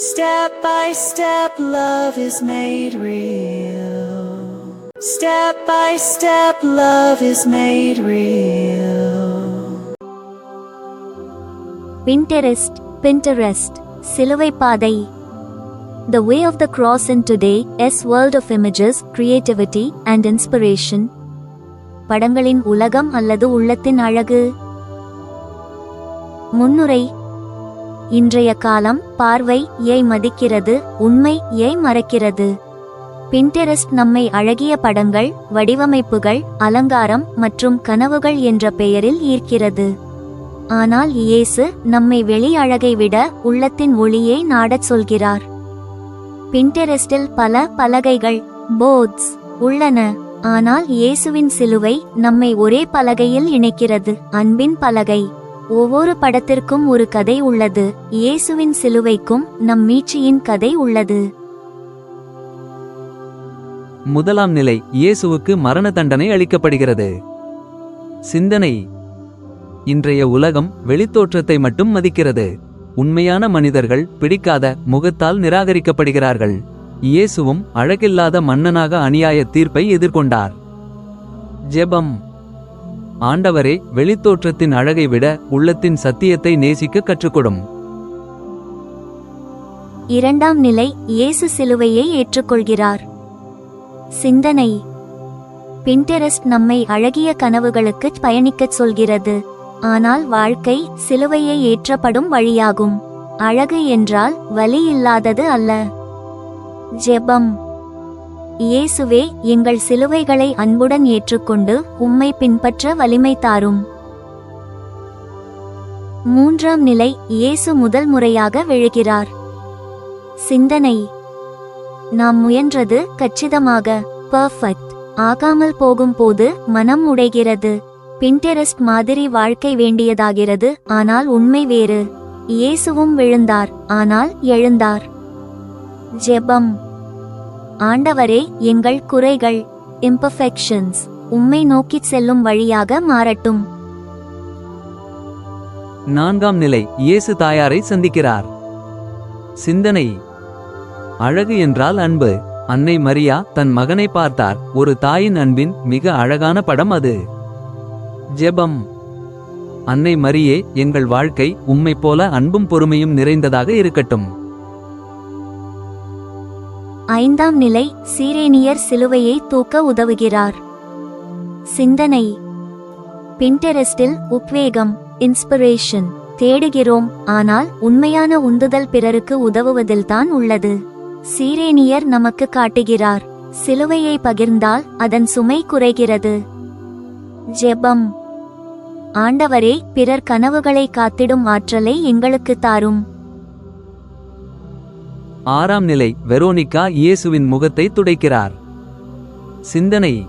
Step by step, love is made real. Step by step, love is made real. Pinterest, Pinterest, சிலுவை பாதை The way of the cross in today's world of images, creativity and inspiration. படங்களின் உலகம் அல்லது உள்ளத்தின் அழகு முன்னுரை இன்றைய காலம் பார்வை ஏய் மதிக்கிறது உண்மை ஏய் மறக்கிறது. பின்டெரெஸ்ட் நம்மை அழகிய படங்கள் வடிவமைப்புகள் அலங்காரம் மற்றும் கனவுகள் என்ற பெயரில் ஈர்க்கிறது. ஆனால் இயேசு நம்மை வெளி அழகை விட உள்ளத்தின் ஒளியை நாடச் சொல்கிறார். பின்டெரெஸ்டில் பல பலகைகள் போர்ட்ஸ் உள்ளன. ஆனால் இயேசுவின் சிலுவை நம்மை ஒரே பலகையில் இணைக்கிறது அன்பின் பலகை. ஒவ்வொரு படத்திற்கும் ஒரு கதை உள்ளது. இயேசுவின் சிலுவைக்கும் நம் மீட்சியின் கதை உள்ளது. முதலாம் நிலை இயேசுவுக்கு மரண தண்டனை அளிக்கப்படுகிறது. சிந்தனை. இன்றைய உலகம் வெளித்தோற்றத்தை மட்டும் மதிக்கிறது. உண்மையான மனிதர்கள் பிடிக்காத முகத்தால் நிராகரிக்கப்படுகிறார்கள். இயேசுவும் அழகில்லாத மன்னனாக அநியாய தீர்ப்பை எதிர்கொண்டார். ஜெபம். ஆண்டவரே வெளித்தோற்றத்தின் அழகை விட உள்ளத்தின் சத்தியத்தை நேசிக்க கற்றுக்கொடும். இரண்டாம் நிலை இயேசு சிலுவையை ஏற்றுக்கொள்கிறார். சிந்தனை. பின்டெரஸ்ட் நம்மை அழகிய கனவுகளுக்கு பயணிக்கச் சொல்கிறது. ஆனால் வாழ்க்கை சிலுவையை ஏற்றப்படும் வழியாகும். அழகு என்றால் வலி இல்லாதது அல்ல. ஜெபம். இயேசுவே எங்கள் சிலுவைகளை அன்புடன் ஏற்றுக்கொண்டு உம்மை பின்பற்ற வலிமை தாரும். மூன்றாம் நிலை இயேசு முதல் முறையாக விழுகிறார். சிந்தனை. நாம் முயன்றது கச்சிதமாக பர்ஃபெக்ட் ஆகாமல் போகும்போது மனம் உடைகிறது. பின்டெரெஸ்ட் மாதிரி வாழ்க்கை வேண்டியதாகிறது ஆனால் உண்மை வேறு. இயேசுவும் விழுந்தார் ஆனால் எழுந்தார். ஜெபம். ஆண்டவரே எங்கள் குறைகள் இம்பர்ஃபெக்ஷன்ஸ் உம்மை நோக்கிச் செல்லும் வழியாக மாறட்டும். நான்காம் நிலை இயேசு தாயாரை சந்திக்கிறார். சிந்தனை. அழகு என்றால் அன்பு. அன்னை மரியா தன் மகனை பார்த்தார். ஒரு தாயின் அன்பின் மிக அழகான படம் அது. ஜெபம். அன்னை மரியே எங்கள் வாழ்க்கை உம்மை போல அன்பும் பொறுமையும் நிறைந்ததாக இருக்கட்டும். ஐந்தாம் நிலை சீரேனியர் சிலுவையை தூக்க உதவுகிறார். சிந்தனை. பின்டெரெஸ்டில் உத்வேகம் இன்ஸ்பிரேஷன் தேடுகிறோம் ஆனால் உண்மையான உந்துதல் பிறருக்கு உதவுவதில்தான் உள்ளது. சீரேனியர் நமக்கு காட்டுகிறார் சிலுவையை பகிர்ந்தால் அதன் சுமை குறைகிறது. ஜெபம். ஆண்டவரே பிறர் கனவுகளை காத்திடும் ஆற்றலை எங்களுக்கு தாரும். ஆறாம் நிலை வெரோனிகா இயேசுவின் முகத்தை துடைக்கிறார். சிந்தனை.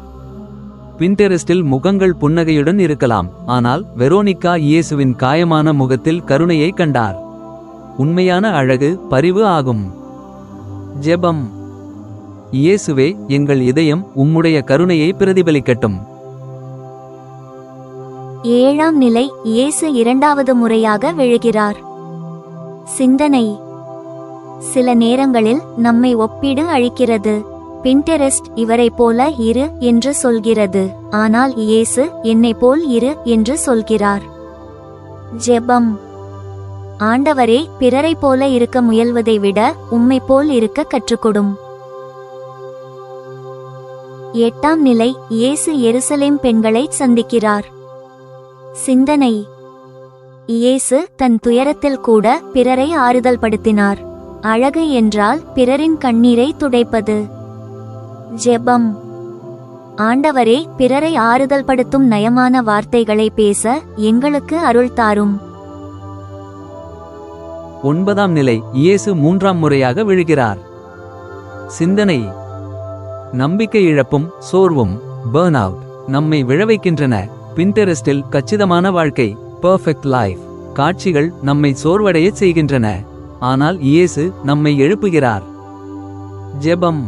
பின்டெரஸ்டில் முகங்கள் புன்னகையுடன் இருக்கலாம் ஆனால் வெரோனிகா இயேசுவின் காயமான முகத்தில் கருணையை கண்டார். உண்மையான அழகு பரிவு ஆகும். ஜெபம். இயேசுவே எங்கள் இதயம் உம்முடைய கருணையை பிரதிபலிக்கட்டும். ஏழாம் நிலை இயேசு இரண்டாவது முறையாக விழுகிறார். சிந்தனை. சில நேரங்களில் நம்மை ஒப்பீடு அழிக்கிறது. பின்டெரெஸ்ட் இவரைப் போல இரு என்று சொல்கிறது. ஆனால் இயேசு என்னை போல் இரு என்று சொல்கிறார். ஜெபம். ஆண்டவரே பிறரைப் போல இருக்க முயல்வதை விட உம்மை போல் இருக்க கற்றுக்கொடும். எட்டாம் நிலை இயேசு எருசலேம் பெண்களை சந்திக்கிறார். சிந்தனை. இயேசு தன் துயரத்தில் கூட பிறரை ஆறுதல் படுத்தினார் அழகு என்றால் பிறரின் கண்ணீரை துடைப்பது. ஜெபம். ஆண்டவரே பிறரை ஆறுதல் படுத்தும் நயமான வார்த்தைகளை பேச எங்களுக்கு அருள் தாரும். ஒன்பதாம் நிலை இயேசு மூன்றாம் முறையாக விழுகிறார். சிந்தனை. நம்பிக்கை இழப்பும் சோர்வும் பேர்ன் அவுட் நம்மை விழவைக்கின்றன. பின்டெரெஸ்டில் கச்சிதமான வாழ்க்கை பெர்ஃபெக்ட் லைஃப் காட்சிகள் நம்மை சோர்வடையச் செய்கின்றன. ஆனால் இயேசு நம்மை எழுப்புகிறார். ஜெபம்.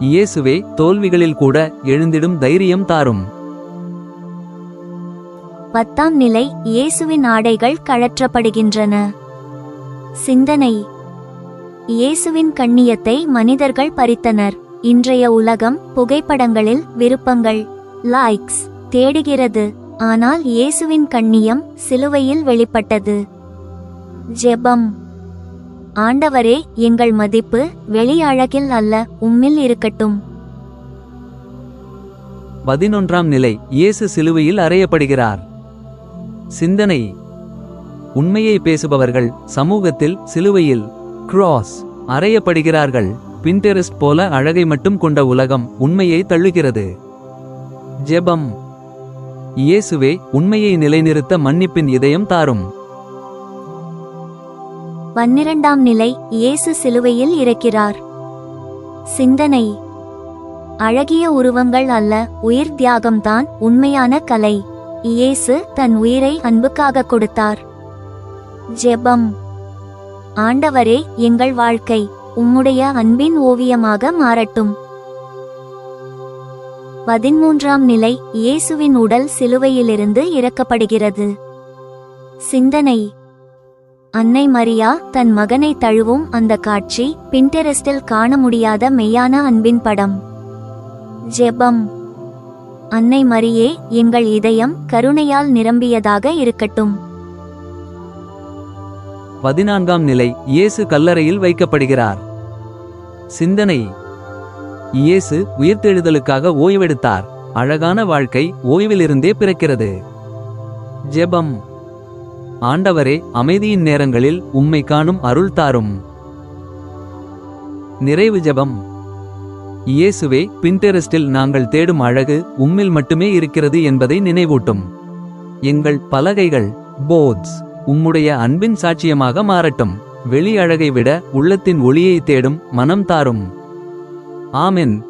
இயேசுவே தோல்விகளில் கூட எழுந்திடும் தைரியம் தாரும். பத்தாம் நிலை இயேசுவின் ஆடைகள் கழற்றப்படுகின்றன. சிந்தனை. இயேசுவின் கண்ணியத்தை மனிதர்கள் பறித்தனர். இன்றைய உலகம் புகைப்படங்களில் விருப்பங்கள் லைக்ஸ் தேடுகிறது. ஆனால் இயேசுவின் கண்ணியம் சிலுவையில் வெளிப்பட்டது. ஜெபம். ஆண்டவரே எங்கள் மதிப்பு வெளி அழகில் அல்ல உம்மில் இருக்கட்டும். பதினொன்றாம் நிலை இயேசு சிலுவையில் அறையப்படுகிறார். சிந்தனை. உண்மையை பேசுபவர்கள் சமூகத்தில் சிலுவையில் கிராஸ் அறையப்படுகிறார்கள். பின்டெரெஸ்ட் போல அழகை மட்டும் கொண்ட உலகம் உண்மையை தள்ளுகிறது. ஜெபம். இயேசுவே உண்மையை நிலைநிறுத்த மன்னிப்பின் இதயம் தாரும். பன்னிரண்டாம் நிலை இயேசு சிலுவையில் இருக்கிறார். சிந்தனை. அழகிய உருவங்கள் அல்ல உயிர் தியாகம்தான் உண்மையான கலை. இயேசு தன் உயிரை அன்புக்காக கொடுத்தார். ஜெபம். ஆண்டவரே எங்கள் வாழ்க்கை உம்முடைய அன்பின் ஓவியமாக மாறட்டும். பதிமூன்றாம் நிலை இயேசுவின் உடல் சிலுவையிலிருந்து இறக்கப்படுகிறது. சிந்தனை. அன்னை மரியா தன் மகனை தழுவும் அந்த காட்சி பின்டெரெஸ்டில் காண முடியாத மெய்யான அன்பின் படம். ஜெபம். அன்னை மரியே எங்கள் இதயம் கருணையால் நிரம்பியதாக இருக்கட்டும். பதினான்காம் நிலை இயேசு கல்லறையில் வைக்கப்படுகிறார். சிந்தனை. இயேசு உயிர்த்தெழுதலுக்காக ஓய்வெடுத்தார். அழகான வாழ்க்கை ஓய்விலிருந்தே பிறக்கிறது. ஜெபம். ஆண்டவரே அமைதியின் நேரங்களில் உம்மை காணும் அருள் தாரும். நிறைவு ஜெபம். இயேசுவே பின்டெரெஸ்டில் நாங்கள் தேடும் அழகு உம்மில் மட்டுமே இருக்கிறது என்பதை நினைவூட்டும். எங்கள் பலகைகள் போர்ட்ஸ் உம்முடைய அன்பின் சாட்சியமாக மாறட்டும். வெளி அழகை விட உள்ளத்தின் ஒளியை தேடும் மனம் தாரும். ஆமென்.